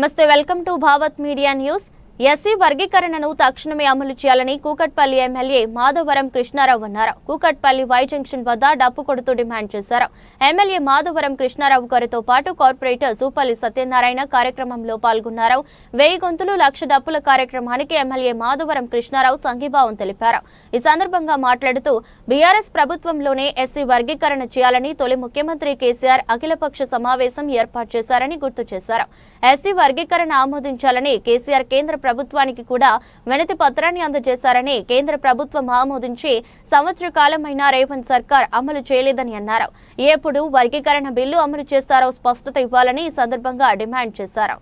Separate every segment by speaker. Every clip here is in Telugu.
Speaker 1: నమస్తే welcome to Bhavat media news SC వర్గీకరణను తక్షణమే అమలు చేయాలని కూకట్పల్లి ఎమ్మెల్యే మాధవరం కృష్ణారావు అన్నారు. కూకట్పల్లి వై జంక్షన్ వద్ద డప్పు కొడుతూ డిమాండ్ చేశారు. ఎమ్మెల్యే మాధవరం కృష్ణారావు గారితో పాటు కార్పొరేటర్ సూపల్లి సత్యనారాయణ కార్యక్రమంలో పాల్గొన్నారు. వెయ్యి గొంతులు లక్ష డప్పుల కార్యక్రమానికి ఎమ్మెల్యే మాధవరం కృష్ణారావు సంఘీభావం తెలిపారు. ఈ సందర్భంగా మాట్లాడుతూ బీఆర్ఎస్ ప్రభుత్వంలోనే ఎస్సీ వర్గీకరణ చేయాలని తొలి ముఖ్యమంత్రి కేసీఆర్ అఖిలపక్ష సమావేశం ఏర్పాటు చేశారని గుర్తు చేశారు. ఎస్సీ వర్గీకరణ ఆమోదించాలని కేసీఆర్ కేంద్ర ప్రభుత్వానికి కూడా వినతి పత్రాన్ని అందజేశారని కేంద్ర ప్రభుత్వం ఆమోదించి సంవత్సర కాలమైనా రేవంత్ సర్కార్ అమలు చేయలేదని అన్నారు. ఎప్పుడు వర్గీకరణ బిల్లు అమలు చేస్తారో స్పష్టత ఇవ్వాలని ఈ సందర్భంగా డిమాండ్ చేశారు.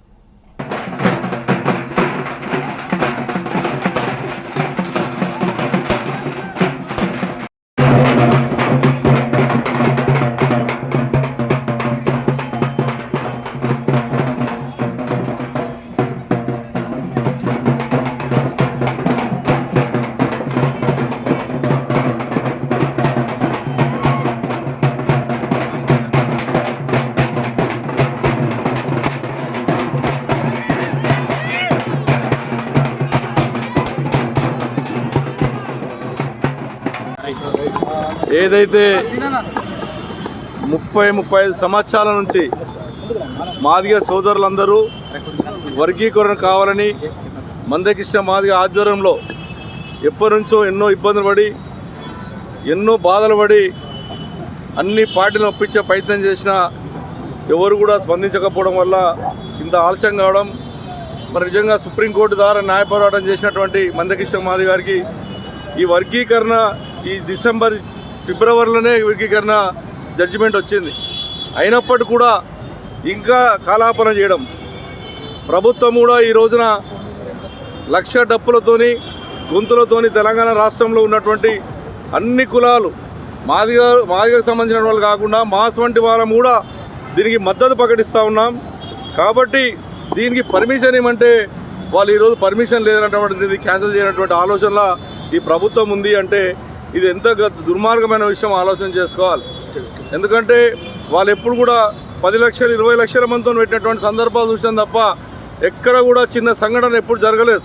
Speaker 2: ఏదైతే ముప్పై ముప్పై ఐదు సంవత్సరాల నుంచి మాదిగ సోదరులందరూ వర్గీకరణ కావాలని మందకృష్ణ మాదిగ ఆధ్వర్యంలో ఎప్పటి నుంచో ఎన్నో ఇబ్బందులు పడి ఎన్నో బాధలు పడి అన్ని పార్టీలు ఒప్పించే ప్రయత్నం చేసిన ఎవరు కూడా స్పందించకపోవడం వల్ల ఇంత ఆలస్యం కావడం మరి నిజంగా సుప్రీంకోర్టు ద్వారా న్యాయ పోరాటం చేసినటువంటి మందకృష్ణ మాది గారికి ఈ వర్గీకరణ ఈ డిసెంబర్ ఫిబ్రవరిలోనే వర్గీకరణ జడ్జిమెంట్ వచ్చింది. అయినప్పటికీ కూడా ఇంకా కాలాపన చేయడం. ప్రభుత్వం కూడా ఈ రోజున లక్ష డప్పులతోని గొంతులతోని తెలంగాణ రాష్ట్రంలో ఉన్నటువంటి అన్ని కులాలు మాదిగ మాదిగకు సంబంధించిన వాళ్ళు కాకుండా మాస్ వంటి వాళ్ళం కూడా దీనికి మద్దతు ప్రకటిస్తూ ఉన్నాం. కాబట్టి దీనికి పర్మిషన్ ఏమంటే వాళ్ళు ఈరోజు పర్మిషన్ లేదన్నటువంటిది క్యాన్సిల్ చేయనటువంటి ఆలోచనలా ఈ ప్రభుత్వం ఉంది అంటే ఇది ఎంత గ- దుర్మార్గమైన విషయం ఆలోచన చేసుకోవాలి. ఎందుకంటే వాళ్ళు ఎప్పుడు కూడా పది లక్షలు ఇరవై లక్షల మందితో పెట్టినటువంటి సందర్భాలు చూసాం తప్ప ఎక్కడ కూడా చిన్న సంఘటన ఎప్పుడు జరగలేదు.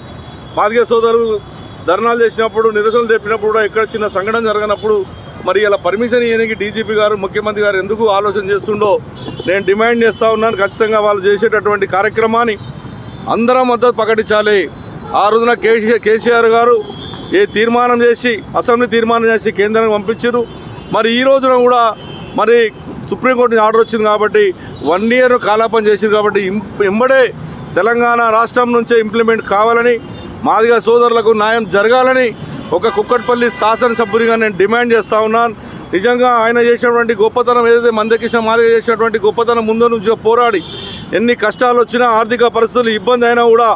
Speaker 2: మాదిగ సోదరులు ధర్నాలు చేసినప్పుడు నిరసనలు తెప్పినప్పుడు కూడా ఎక్కడ చిన్న సంఘటన జరగనప్పుడు మరి ఇలా పర్మిషన్ ఇవ్వడానికి డీజీపీ గారు ముఖ్యమంత్రి గారు ఎందుకు ఆలోచన చేస్తుండో నేను డిమాండ్ చేస్తూ ఉన్నాను. ఖచ్చితంగా వాళ్ళు చేసేటటువంటి కార్యక్రమాన్ని అందరం మద్దతు ప్రకటించాలి. ఆ రోజున కేసీ కేసీఆర్ గారు ఏ తీర్మానం చేసి అసెంబ్లీ తీర్మానం చేసి కేంద్రానికి పంపించారు. మరి ఈ రోజున కూడా మరి సుప్రీంకోర్టు ఆర్డర్ వచ్చింది కాబట్టి వన్ ఇయర్ కాలాపం చేసింది కాబట్టి ఇం- వెంబడే తెలంగాణ రాష్ట్రం నుంచే ఇంప్లిమెంట్ కావాలని మాదిగా సోదరులకు న్యాయం జరగాలని ఒక కుక్కట్పల్లి శాసనసభ్యునిగా నేను డిమాండ్ చేస్తూ ఉన్నాను. నిజంగా ఆయన చేసినటువంటి గొప్పతనం ఏదైతే మందకృష్ణ మాదిగ చేసినటువంటి గొప్పతనం ముందు నుంచి పోరాడి ఎన్ని కష్టాలు వచ్చినా ఆర్థిక పరిస్థితులు ఇబ్బంది అయినా కూడా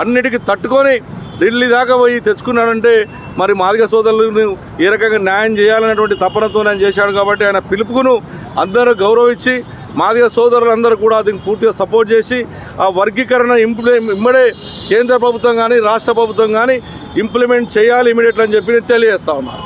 Speaker 2: అన్నిటికీ తట్టుకొని ఢిల్లీ దాకా పోయి తెచ్చుకున్నాడంటే మరి మాదిగ సోదరులను ఏ రకంగా న్యాయం చేయాలనేటువంటి తపనతో ఆయన చేశాడు కాబట్టి ఆయన పిలుపుకును అందరూ గౌరవించి మాదిగ సోదరులందరూ కూడా దీన్ని పూర్తిగా సపోర్ట్ చేసి ఆ వర్గీకరణ ఇంప్లే ఇమ్మడే కేంద్ర ప్రభుత్వం కానీ రాష్ట్ర ప్రభుత్వం కానీ ఇంప్లిమెంట్ చేయాలి ఇమీడియట్ అని చెప్పి నేను తెలియజేస్తా ఉన్నాను